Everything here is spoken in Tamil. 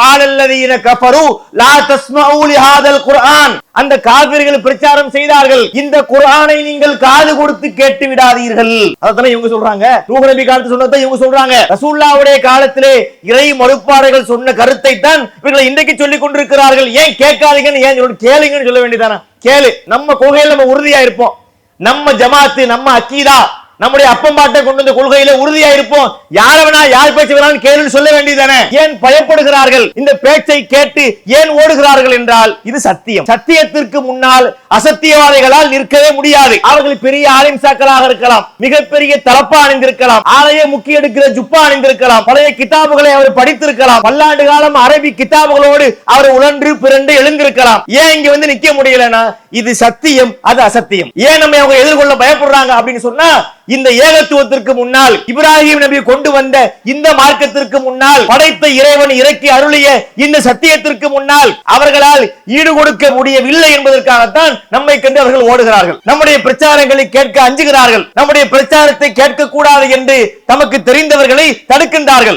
காலல்லதீன கஃபரு லா தஸ்மஉ லிஹாதல் குர்ஆன் அந்த காபிர்கள் பிரச்சாரம் செய்தார்கள். இந்த குர்ஆனை நீங்கள் காது கொடுத்து கேட்டு விடாதீர்கள். அதனால இவங்க சொல்றாங்க. நூஹ் நபி காலத்து சொன்னதை இவங்க சொல்றாங்க. ரசூலுல்லாஹ்வுடைய காலத்திலே இறை மறுப்பாளர்கள் சொன்ன கருத்தை தான் இவர்கள் இன்றைக்கு சொல்லிக் கொண்டிருக்கிறார்கள். ஏன் கேட்காதீங்கன்னு ஏன் சொல்லணும் கேளுங்கன்னு சொல்ல வேண்டியதானா? கேளு. நம்ம கொகையில் நம்ம உறுதியா இருப்போம். நம்ம ஜமாத்து நம்ம அக்கீதா நம்முடைய அப்பம்பாட்டை கொண்டு வந்த கொள்கையில உறுதியா இருப்போம் யார வேணா யார் பேச்சு வேணாலும் கேளுன்னு சொல்ல வேண்டியதானே ஏன் பயப்படுகிறார்கள்? இந்த பேச்சை கேட்டு ஏன் ஓடுகிறார்கள் என்றால் இது சத்தியம். சத்தியத்திற்கு முன்னால் அசத்தியவாதிகளால் நிற்கவே முடியாது. அவர்கள் பெரிய ஆலிம்சாக்களாக இருக்கலாம் மிகப்பெரிய தலப்பா அணிந்திருக்கலாம் ஆலய முக்கிய எடுக்கிற ஜுப்பா அணிந்திருக்கலாம் பழைய கிதாபுகளை அவர் படித்திருக்கலாம் பல்லாண்டு காலம் அரபி கிதாபுகளோடு அவர் உழன்று பிறண்டு எழுந்திருக்கலாம். ஏன் இங்க வந்து நிக்க முடியலன்னா இது சத்தியம் அது அசத்தியம். ஏன் நம்ம அவங்க எதிர்கொள்ள பயப்படுறாங்க அப்படின்னு சொன்னா இந்த ஏகத்துவத்திற்கு முன்னால் இப்ராஹிம் நபி கொண்டு வந்த இந்த மார்க்கத்திற்கு முன்னால் படைத்த இறைவன் இறக்கி அருளிய இந்த சத்தியத்திற்கு முன்னால் அவர்களால் ஈடு கொடுக்க முடியவில்லை என்பதற்காகத்தான் நம்மை கண்டு அவர்கள் ஓடுகிறார்கள். நம்முடைய பிரச்சாரங்களை கேட்க அஞ்சுகிறார்கள். நம்முடைய பிரச்சாரத்தை கேட்க கூடாது என்று தமக்கு தெரிந்தவர்களை தடுக்கின்றார்கள்.